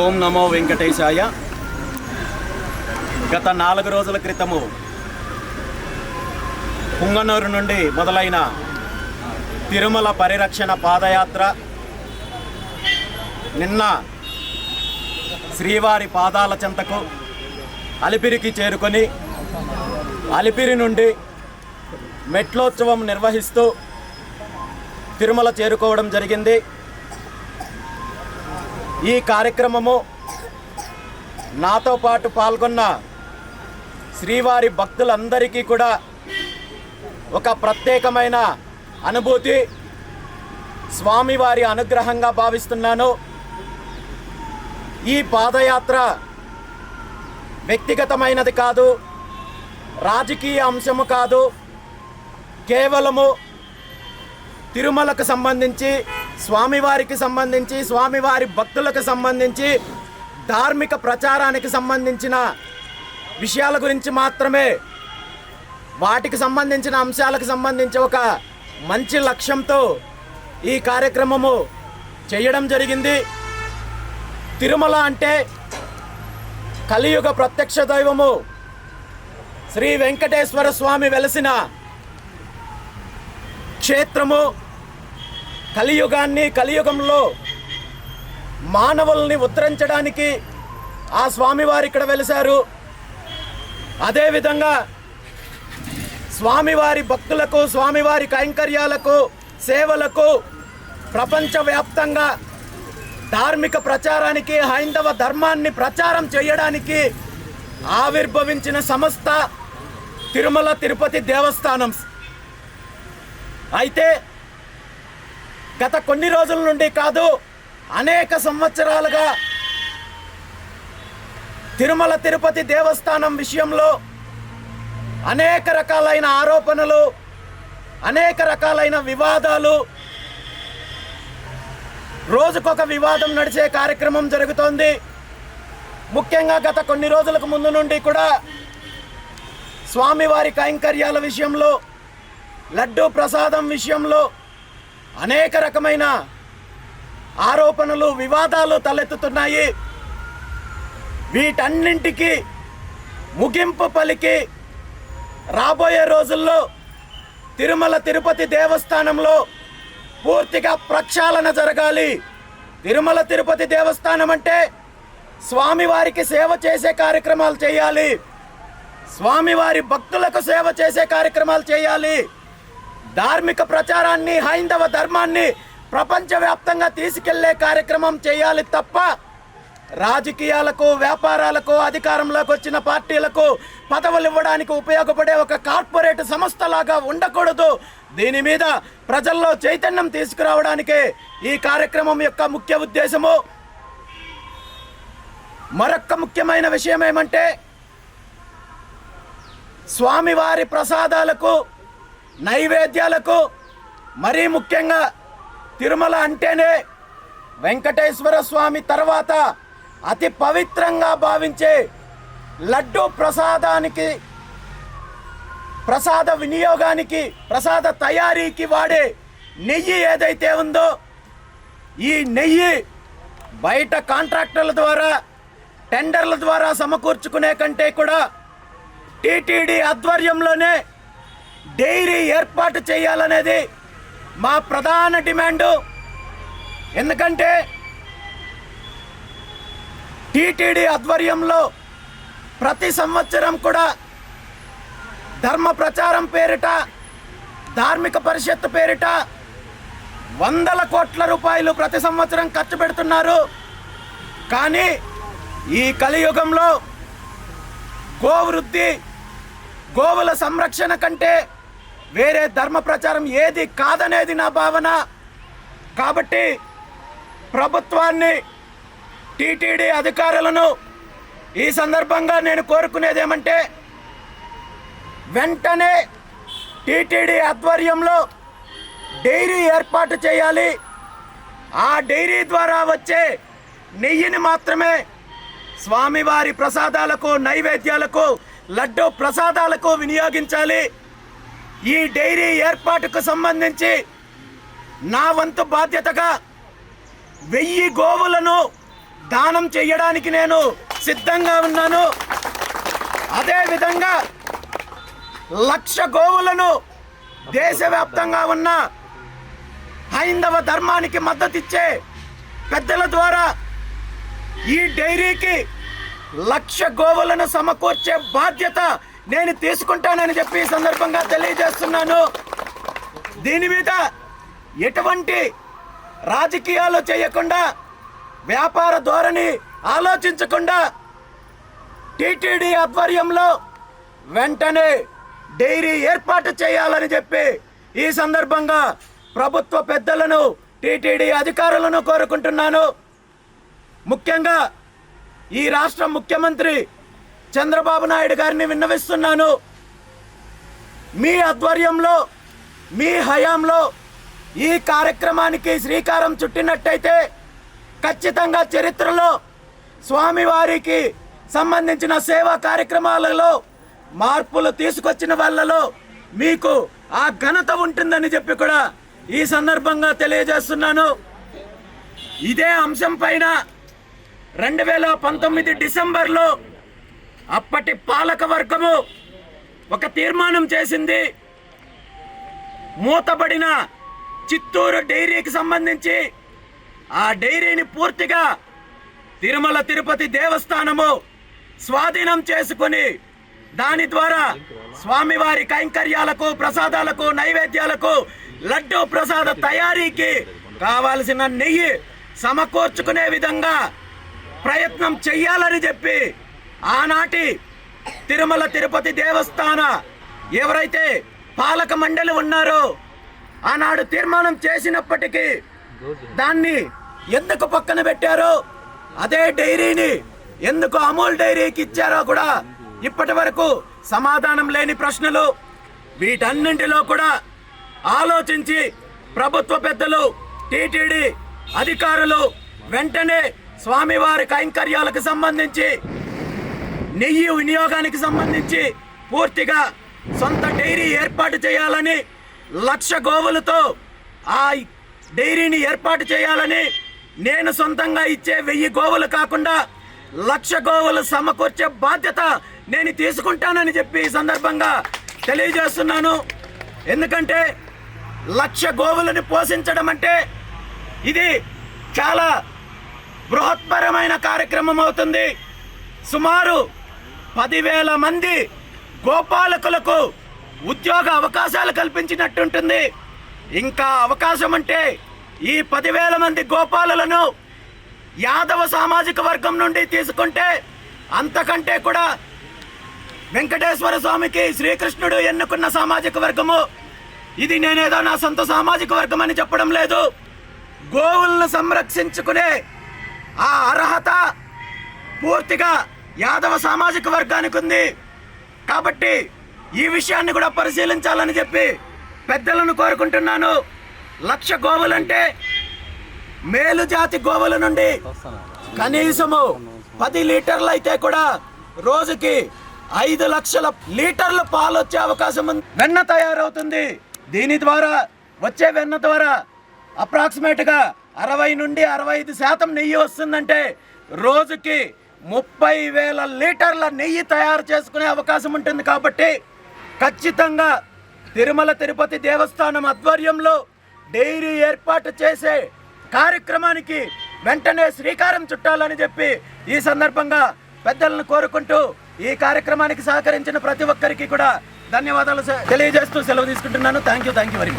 ఓం నమో వెంకటేశాయ. గత నాలుగు రోజుల క్రితము పుంగనూరు నుండి మొదలైన తిరుమల పరిరక్షణ పాదయాత్ర నిన్న శ్రీవారి పాదాల చెంతకు అలిపిరికి చేరుకొని అలిపిరి నుండి మెట్లోత్సవం నిర్వహిస్తూ తిరుమల చేరుకోవడం జరిగింది. ఈ కార్యక్రమము నాతో పాటు పాల్గొన్న శ్రీవారి భక్తులందరికీ కూడా ఒక ప్రత్యేకమైన అనుభూతి. స్వామివారి అనుగ్రహంగా భావిస్తున్నాను. ఈ పాదయాత్ర వ్యక్తిగతమైనది కాదు రాజకీయ అంశము కాదు కేవలము తిరుమలకు సంబంధించి స్వామివారికి సంబంధించి స్వామివారి భక్తులకు సంబంధించి ధార్మిక ప్రచారానికి సంబంధించిన విషయాల గురించి మాత్రమే వాటికి సంబంధించిన అంశాలకు సంబంధించి ఒక మంచి లక్ష్యంతో ఈ కార్యక్రమము చేయడం జరిగింది. తిరుమల అంటే కలియుగ ప్రత్యక్ష దైవము శ్రీ వెంకటేశ్వర స్వామి వెలసిన క్షేత్రము. కలియుగాన్ని కలియుగంలో మానవుల్ని ఉద్ధరించడానికి ఆ స్వామివారు ఇక్కడ వెలిశారు. అదేవిధంగా స్వామివారి భక్తులకు స్వామివారి కైంకర్యాలకు సేవలకు ప్రపంచవ్యాప్తంగా ధార్మిక ప్రచారానికి హైందవ ధర్మాన్ని ప్రచారం చేయడానికి ఆవిర్భవించిన సంస్థ తిరుమల తిరుపతి దేవస్థానం. అయితే గత కొన్ని రోజుల నుండి కాదు అనేక సంవత్సరాలుగా తిరుమల తిరుపతి దేవస్థానం విషయంలో అనేక రకాలైన ఆరోపణలు అనేక రకాలైన వివాదాలు రోజుకొక వివాదం నడిచే కార్యక్రమం జరుగుతోంది. ముఖ్యంగా గత కొన్ని రోజులకు ముందు నుండి కూడా స్వామివారి కైంకర్యాల విషయంలో లడ్డూ ప్రసాదం విషయంలో అనేక రకమైన ఆరోపణలు వివాదాలు తలెత్తుతున్నాయి. వీటన్నింటికి ముగింపు పలికి రాబోయే రోజుల్లో తిరుమల తిరుపతి దేవస్థానంలో పూర్తిగా ప్రక్షాళన జరగాలి. తిరుమల తిరుపతి దేవస్థానం అంటే స్వామివారికి సేవ చేసే కార్యక్రమాలు చేయాలి. స్వామివారి భక్తులకు సేవ చేసే కార్యక్రమాలు చేయాలి. ధార్మిక ప్రచారాన్ని హైందవ ధర్మాన్ని ప్రపంచవ్యాప్తంగా తీసుకెళ్ళే కార్యక్రమం చేయాలి తప్ప రాజకీయాలకు వ్యాపారాలకు అధికారంలోకి వచ్చిన పార్టీలకు పదవులు ఇవ్వడానికి ఉపయోగపడే ఒక కార్పొరేట్ సంస్థలాగా ఉండకూడదు. దీని మీద ప్రజల్లో చైతన్యం తీసుకురావడానికే ఈ కార్యక్రమం యొక్క ముఖ్య ఉద్దేశము. మరొక్క ముఖ్యమైన విషయం ఏమంటే స్వామివారి ప్రసాదాలకు నైవేద్యాలకు మరీ ముఖ్యంగా తిరుమల అంటేనే వెంకటేశ్వర స్వామి తర్వాత అతి పవిత్రంగా భావించే లడ్డు ప్రసాదానికి ప్రసాద వినియోగానికి ప్రసాద తయారీకి వాడే నెయ్యి ఏదైతే ఉందో ఈ నెయ్యి బయట కాంట్రాక్టర్ల ద్వారా టెండర్ల ద్వారా సమకూర్చుకునే కంటే కూడా టీటీడీ ఆధ్వర్యంలోనే డైరీ ఏర్పాటు చేయాలనేది మా ప్రధాన డిమాండు. ఎందుకంటే టీటీడీ ఆధ్వర్యంలో ప్రతి సంవత్సరం కూడా ధర్మ ప్రచారం పేరిట ధార్మిక పరిషత్తు పేరిట వందల కోట్ల రూపాయలు ప్రతి సంవత్సరం ఖర్చు పెడుతున్నారు. కానీ ఈ కలియుగంలో గోవృద్ధి గోవుల సంరక్షణ కంటే వేరే ధర్మ ప్రచారం ఏది కాదనేది నా భావన. కాబట్టి ప్రభుత్వాన్ని టీటీడీ అధికారులను ఈ సందర్భంగా నేను కోరుకునేది ఏమంటే వెంటనే టీటీడీ ఆధ్వర్యంలో డైరీ ఏర్పాటు చేయాలి. ఆ డైరీ ద్వారా వచ్చే నెయ్యిని మాత్రమే స్వామివారి ప్రసాదాలకు నైవేద్యాలకు లడ్డు ప్రసాదాలకు వినియోగించాలి. ఈ డైరీ ఏర్పాటుకు సంబంధించి నా వంతు బాధ్యతగా వెయ్యి గోవులను దానం చేయడానికి నేను సిద్ధంగా ఉన్నాను. అదేవిధంగా లక్ష గోవులను దేశవ్యాప్తంగా ఉన్న హైందవ ధర్మానికి మద్దతిచ్చే పెద్దల ద్వారా ఈ డైరీకి లక్ష గోవులను సమకూర్చే బాధ్యత నేను తీసుకుంటానని చెప్పి ఈ సందర్భంగా తెలియజేస్తున్నాను. దీని మీద ఎటువంటి రాజకీయాలు చేయకుండా వ్యాపార ధోరణి ఆలోచించకుండా టీటీడీ ఆధ్వర్యంలో వెంటనే డైరీ ఏర్పాటు చేయాలని చెప్పి ఈ సందర్భంగా ప్రభుత్వ పెద్దలను టీటీడీ అధికారులను కోరుకుంటున్నాను. ముఖ్యంగా ఈ రాష్ట్ర ముఖ్యమంత్రి చంద్రబాబు నాయుడు గారిని విన్నవిస్తున్నాను. మీ ఆధ్వర్యంలో మీ హయాంలో ఈ కార్యక్రమానికి శ్రీకారం చుట్టినట్టయితే ఖచ్చితంగా చరిత్రలో స్వామివారికి సంబంధించిన సేవా కార్యక్రమాలలో మార్పులు తీసుకొచ్చిన వాళ్ళలో మీకు ఆ ఘనత ఉంటుందని చెప్పి కూడా ఈ సందర్భంగా తెలియజేస్తున్నాను. ఇదే అంశం పైన రెండు వేల పంతొమ్మిది డిసెంబర్లో అప్పటి పాలక వర్గము ఒక తీర్మానం చేసింది. మూతబడిన చిత్తూరు డైరీకి సంబంధించి ఆ డైరీని పూర్తిగా తిరుమల తిరుపతి దేవస్థానము స్వాధీనం చేసుకుని దాని ద్వారా స్వామివారి కైంకర్యాలకు ప్రసాదాలకు నైవేద్యాలకు లడ్డు ప్రసాద తయారీకి కావలసిన నెయ్యి సమకూర్చుకునే విధంగా ప్రయత్నం చెయ్యాలని చెప్పి ఆనాటి తిరుమల తిరుపతి దేవస్థాన ఎవరైతే పాలక మండలి ఉన్నారో ఆనాడు తీర్మానం చేసినప్పటికీ దాన్ని ఎందుకు పక్కన పెట్టారో అదే డైరీని ఎందుకు అమూల్ డైరీకి ఇచ్చారో కూడా ఇప్పటి వరకు సమాధానం లేని ప్రశ్నలు. వీటన్నింటిలో కూడా ఆలోచించి ప్రభుత్వ పెద్దలు టీటీడీ అధికారులు వెంటనే స్వామివారి కైంకర్యాలకు సంబంధించి నెయ్యి వినియోగానికి సంబంధించి పూర్తిగా సొంత డైరీ ఏర్పాటు చేయాలని లక్ష గోవులతో ఆ డైరీని ఏర్పాటు చేయాలని నేను సొంతంగా ఇచ్చే వెయ్యి గోవులు కాకుండా లక్ష గోవులు సమకూర్చే బాధ్యత నేను తీసుకుంటానని చెప్పి ఈ సందర్భంగా తెలియజేస్తున్నాను. ఎందుకంటే లక్ష గోవులను పోషించడం అంటే ఇది చాలా బృహత్పరమైన కార్యక్రమం అవుతుంది. సుమారు పదివేల మంది గోపాలకులకు ఉద్యోగ అవకాశాలు కల్పించినట్టుంటుంది. ఇంకా అవకాశం అంటే ఈ పదివేల మంది గోపాలలను యాదవ సామాజిక వర్గం నుండి తీసుకుంటే అంతకంటే కూడా వెంకటేశ్వర స్వామికి శ్రీకృష్ణుడు ఎన్నుకున్న సామాజిక వర్గము. ఇది నేనేదో నా సొంత సామాజిక వర్గం అని చెప్పడం లేదు. గోవులను సంరక్షించుకునే ఆ అర్హత పూర్తిగా యాదవ సామాజిక వర్గానికి ఉంది. కాబట్టి ఈ విషయాన్ని కూడా పరిశీలించాలని చెప్పి పెద్దలను కోరుకుంటున్నాను. లక్ష గోవులంటే మేలు జాతి గోవుల నుండి కనీసము పది లీటర్లు అయితే కూడా రోజుకి ఐదు లక్షల లీటర్ల పాలు వచ్చే అవకాశం ఉంది. వెన్న తయారవుతుంది. దీని ద్వారా వచ్చే వెన్న ద్వారా అప్రాక్సిమేట్గా అరవై నుండి అరవై ఐదు శాతం నెయ్యి వస్తుందంటే రోజుకి ముప్పై వేల లీటర్ల నెయ్యి తయారు చేసుకునే అవకాశం ఉంటుంది కాబట్టి ఖచ్చితంగా తిరుమల తిరుపతి దేవస్థానం ఆధ్వర్యంలో డైరీ ఏర్పాటు చేసే కార్యక్రమానికి వెంటనే శ్రీకారం చుట్టాలని చెప్పి ఈ సందర్భంగా పెద్దలను కోరుకుంటూ ఈ కార్యక్రమానికి సహకరించిన ప్రతి ఒక్కరికి కూడా ధన్యవాదాలు తెలియజేస్తూ సెలవు తీసుకుంటున్నాను. Thank you thank you very much